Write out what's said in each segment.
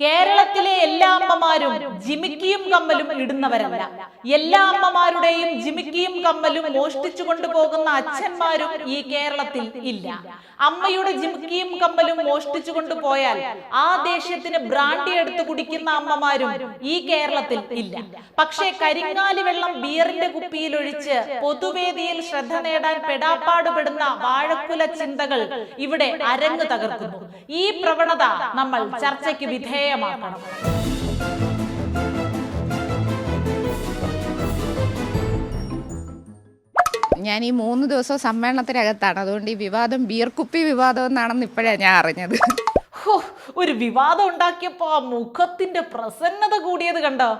കേരളത്തിലെ എല്ലാ അമ്മമാരും ജിമിക്കിയും കമ്മലും ഇടുന്നവരല്ല. എല്ലാ അമ്മമാരുടെയും ജിമിക്കിയും കമ്മലും മോഷ്ടിച്ചു കൊണ്ടുപോകുന്ന അച്ഛന്മാരും ഈ കേരളത്തിൽ ഇല്ല. അമ്മയുടെ ജിമുക്കിയും കമ്പലും മോഷ്ടിച്ചു കൊണ്ടുപോയാൽ ആ ദേഷ്യത്തിന് ബ്രാണ്ടി എടുത്ത് കുടിക്കുന്ന അമ്മമാരും ഈ കേരളത്തിൽ ഇല്ല. പക്ഷേ കരിങ്ങാലി വെള്ളം ബിയറിന്റെ കുപ്പിയിൽ ഒഴിച്ച് പൊതുവേദിയിൽ ശ്രദ്ധ നേടാൻ പെടാപ്പാടുപെടുന്ന വാഴക്കുല ചിന്തകൾ ഇവിടെ അരങ്ങ് തകർക്കുന്നു. ഈ പ്രവണത നമ്മൾ ചർച്ചയ്ക്ക് വിധേയമാക്കണം. ഞാൻ ഈ മൂന്ന് ദിവസം സമ്മേളനത്തിനകത്താണ്. അതുകൊണ്ട് ഈ വിവാദം ബിയർ കുപ്പി വിവാദം എന്നാണെന്ന് ഇപ്പോഴാണ് ഞാൻ അറിഞ്ഞത്. ഒരു വിവാദം ഉണ്ടാക്കിയപ്പോ ആ മുഖത്തിന്റെ പ്രസന്നത കൂടിയത് കണ്ടോ?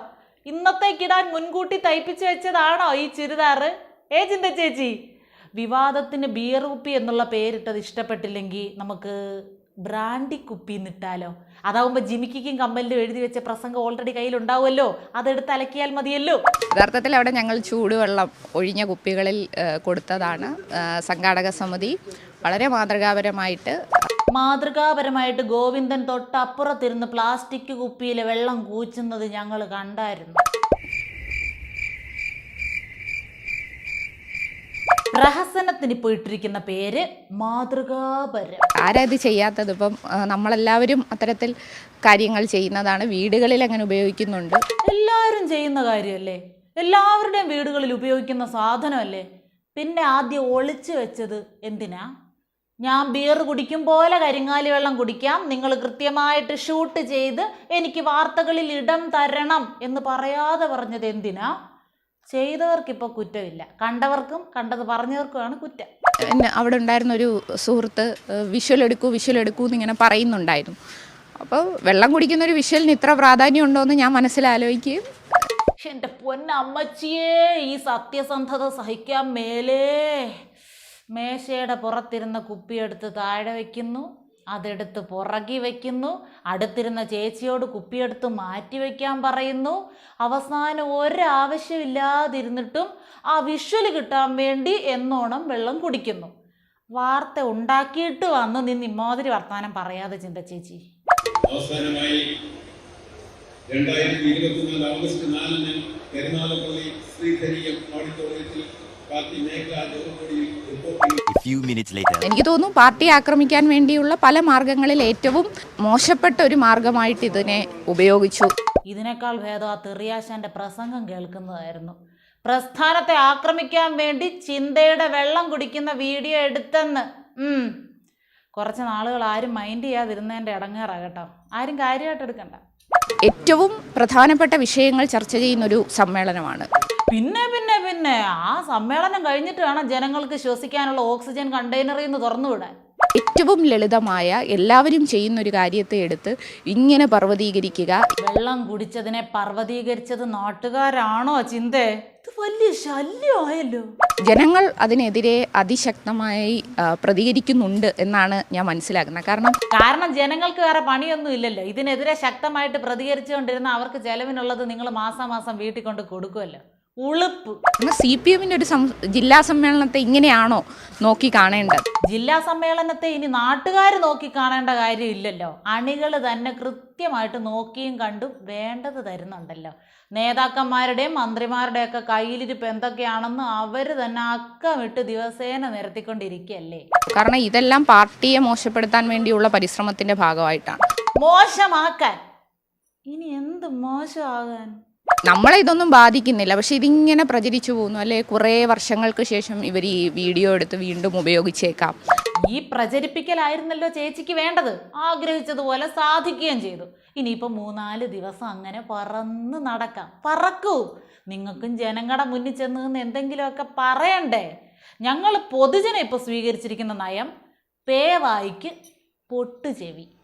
ഇന്നത്തേക്കിടാൻ മുൻകൂട്ടി തയ്പ്പിച്ചു വെച്ചതാണോ ഈ ചുരിദാറ് ഏ ചിന്ത ചേച്ചി വിവാദത്തിന് ബിയർ കുപ്പി എന്നുള്ള പേരിട്ടത് ഇഷ്ടപ്പെട്ടില്ലെങ്കിൽ നമുക്ക് ബ്രാൻഡി കുപ്പി നിട്ടാലോ അതാവുമ്പോ ജിമിക്കും കമ്പലിലും എഴുതി വെച്ച പ്രസംഗം ഓൾറെഡി കയ്യിലുണ്ടാവുമല്ലോ? അതെടുത്ത് അലക്കിയാൽ മതിയല്ലോ? യഥാർത്ഥത്തിൽ അവിടെ ഞങ്ങൾ ചൂടുവെള്ളം ഒഴിഞ്ഞ കുപ്പികളിൽ കൊടുത്തതാണ്. സംഘാടക സമിതി വളരെ മാതൃകാപരമായിട്ട് മാതൃകാപരമായിട്ട് ഗോവിന്ദൻ തൊട്ടപ്പുറത്തിരുന്ന് പ്ലാസ്റ്റിക് കുപ്പിയിലെ വെള്ളം കൂച്ചുന്നത് ഞങ്ങൾ കണ്ടായിരുന്നു. പ്രഹസനത്തിന് പോയിട്ടിരിക്കുന്ന ഇട്ടിരിക്കുന്ന പേര് മാതൃകാപരം. ആരാ ഇത് ചെയ്യാത്തത്? ഇപ്പം നമ്മളെല്ലാവരും അത്തരത്തിൽ കാര്യങ്ങൾ ചെയ്യുന്നതാണ്. വീടുകളിൽ അങ്ങനെ ഉപയോഗിക്കുന്നുണ്ട്. എല്ലാവരും ചെയ്യുന്ന കാര്യമല്ലേ? എല്ലാവരുടെയും വീടുകളിൽ ഉപയോഗിക്കുന്ന സാധനമല്ലേ? പിന്നെ ആദ്യം ഒളിച്ചു വെച്ചത് എന്തിനാ? ഞാൻ ബിയർ കുടിക്കും പോലെ കരിങ്ങാലി വെള്ളം കുടിക്കാം. നിങ്ങൾ കൃത്യമായിട്ട് ഷൂട്ട് ചെയ്ത് എനിക്ക് വാർത്തകളിൽ ഇടം തരണം എന്ന് പറയാതെ പറഞ്ഞത് എന്തിനാ? ചെയ്തവർക്കിപ്പോൾ കുറ്റമില്ല. കണ്ടവർക്കും കണ്ടത് പറഞ്ഞവർക്കുമാണ് കുറ്റം. പിന്നെ അവിടെ ഉണ്ടായിരുന്ന ഒരു സുഹൃത്ത് വിഷ്വൽ എടുക്കൂ വിഷ്വൽ എടുക്കൂ എന്നിങ്ങനെ പറയുന്നുണ്ടായിരുന്നു. അപ്പോൾ വെള്ളം കുടിക്കുന്ന ഒരു വിഷ്വലിന് ഇത്ര പ്രാധാന്യം ഉണ്ടോ എന്ന് ഞാൻ മനസ്സിലാലോചിക്കുകയും എന്റെ പൊന്നമ്മച്ചിയേ ഈ സത്യസന്ധത സഹിക്കാൻ മേലേ മേശയുടെ പുറത്തിരുന്ന കുപ്പിയെടുത്ത് താഴെ വയ്ക്കുന്നു അതെടുത്ത് പുറകി വയ്ക്കുന്നു അടുത്തിരുന്ന ചേച്ചിയോട് കുപ്പിയെടുത്ത് മാറ്റി വയ്ക്കാൻ പറയുന്നു. അവസാനം ഒരാവശ്യമില്ലാതിരുന്നിട്ടും ആ വിഷ്വൽ കിട്ടാൻ വേണ്ടി എന്നോണം വെള്ളം കുടിക്കുന്നു. വാർത്ത ഉണ്ടാക്കിയിട്ട് വന്ന്. നിന്ന് ഇമാതിരി വർത്തമാനം പറയാതെ ചിന്ത ചേച്ചി. അവസാനമായി രണ്ടായിരത്തി ഇരുപത്തിനാല് ഓഗസ്റ്റ് നാലിന് എറണാകുളം ശ്രീധരീയം ഓഡിറ്റോറിയത്തിൽ പാർട്ടി മേഖലാ report A few minutes later. എനിക്ക് തോന്നുന്നു പാർട്ടിയെ ആക്രമിക്കാൻ വേണ്ടിയുള്ള പല മാർഗങ്ങളിൽ ഏറ്റവും മോശപ്പെട്ട ഒരു മാർഗമായിട്ട് ഇതിനെ ഉപയോഗിച്ചു. ഇതിനേക്കാൾ ഭേദം ആ തെറിയാശാന്റെ പ്രസംഗം കേൾക്കുന്നതായിരുന്നു. പ്രസ്ഥാനത്തെ ആക്രമിക്കാൻ വേണ്ടി ചിന്തയുടെ വെള്ളം കുടിക്കുന്ന വീഡിയോ എടുത്തെന്ന്. ഉം. കുറച്ച് നാളുകൾ ആരും മൈൻഡ് ചെയ്യാതിരുന്നതിന്റെ ഇടങ്ങേറാ കേട്ടോ. ആരും കാര്യമായിട്ട് എടുക്കണ്ട. ഏറ്റവും പ്രധാനപ്പെട്ട വിഷയങ്ങൾ ചർച്ച ചെയ്യുന്നൊരു സമ്മേളനമാണ്. പിന്നെ പിന്നെ പിന്നെ. ആ സമ്മേളനം കഴിഞ്ഞിട്ട് വേണം ജനങ്ങൾക്ക് ശ്വസിക്കാനുള്ള ഓക്സിജൻ കണ്ടെയ്നറിൽ നിന്ന് തുറന്നുവിടാൻ. ഏറ്റവും ലളിതമായ എല്ലാവരും ചെയ്യുന്ന ഒരു കാര്യത്തെ എടുത്ത് ഇങ്ങനെ പർവതീകരിക്കുക. വെള്ളം കുടിച്ചതിനെ പർവതീകരിച്ചത് നാട്ടുകാരാണോ ചിന്തേ? ഇത് വലിയ ശല്യമായല്ലോ. ജനങ്ങൾ അതിനെതിരെ അതിശക്തമായി ആ, പ്രതികരിക്കുന്നുണ്ട് എന്നാണ് ഞാൻ മനസ്സിലാക്കുന്നത്. കാരണം കാരണം ജനങ്ങൾക്ക് വേറെ പണിയൊന്നും ഇല്ലല്ലോ. ഇതിനെതിരെ ശക്തമായിട്ട് പ്രതികരിച്ചുകൊണ്ടിരുന്ന അവർക്ക് ചെലവിനുള്ളത് നിങ്ങൾ മാസം മാസം വീട്ടിൽ കൊണ്ട് കൊടുക്കുമല്ലോ ഉളുപ്പ്. സി പി എമ്മിന്റെ ഒരു ജില്ലാ സമ്മേളനത്തെ ഇങ്ങനെയാണോ നോക്കി കാണേണ്ടത്? ജില്ലാ സമ്മേളനത്തെ ഇനി നാട്ടുകാർ നോക്കി കാണേണ്ട കാര്യമില്ലല്ലോ അണികൾ തന്നെ കൃത്യമായിട്ട് നോക്കിയും കണ്ടും വേണ്ടത് തരുന്നുണ്ടല്ലോ. നേതാക്കന്മാരുടെയും മന്ത്രിമാരുടെയൊക്കെ കയ്യിലിരിപ്പ് എന്തൊക്കെയാണെന്ന് അവർ തന്നെ അക്കമിട്ട് ദിവസേന നിരത്തിക്കൊണ്ടിരിക്കുകയല്ലേ കാരണം ഇതെല്ലാം പാർട്ടിയെ മോശപ്പെടുത്താൻ വേണ്ടിയുള്ള പരിശ്രമത്തിന്റെ ഭാഗമായിട്ടാണ്. മോശമാക്കാൻ. ഇനി എന്ത് മോശമാകാൻ? നമ്മളെ ഇതൊന്നും ബാധിക്കുന്നില്ല. പക്ഷെ ഇതിങ്ങനെ പ്രചരിച്ചു പോകുന്നു. അല്ലെ? കുറേ വർഷങ്ങൾക്ക് ശേഷം ഇവർ ഈ വീഡിയോ എടുത്ത് വീണ്ടും ഉപയോഗിച്ചേക്കാം. ഈ പ്രചരിപ്പിക്കലായിരുന്നല്ലോ ചേച്ചിക്ക് വേണ്ടത്. ആഗ്രഹിച്ചതുപോലെ സാധിക്കുകയും ചെയ്തു. ഇനിയിപ്പോൾ മൂന്നാൽ ദിവസം അങ്ങനെ പറന്ന് നടക്കാം. പറക്കൂ. നിങ്ങൾക്കും ജനങ്ങളുടെ മുന്നിൽ ചെന്ന് നിന്ന് എന്തെങ്കിലുമൊക്കെ പറയണ്ടേ? ഞങ്ങൾ പൊതുജനം ഇപ്പോൾ സ്വീകരിച്ചിരിക്കുന്ന നയം പേവായിക്ക് പൊട്ടുചെവി.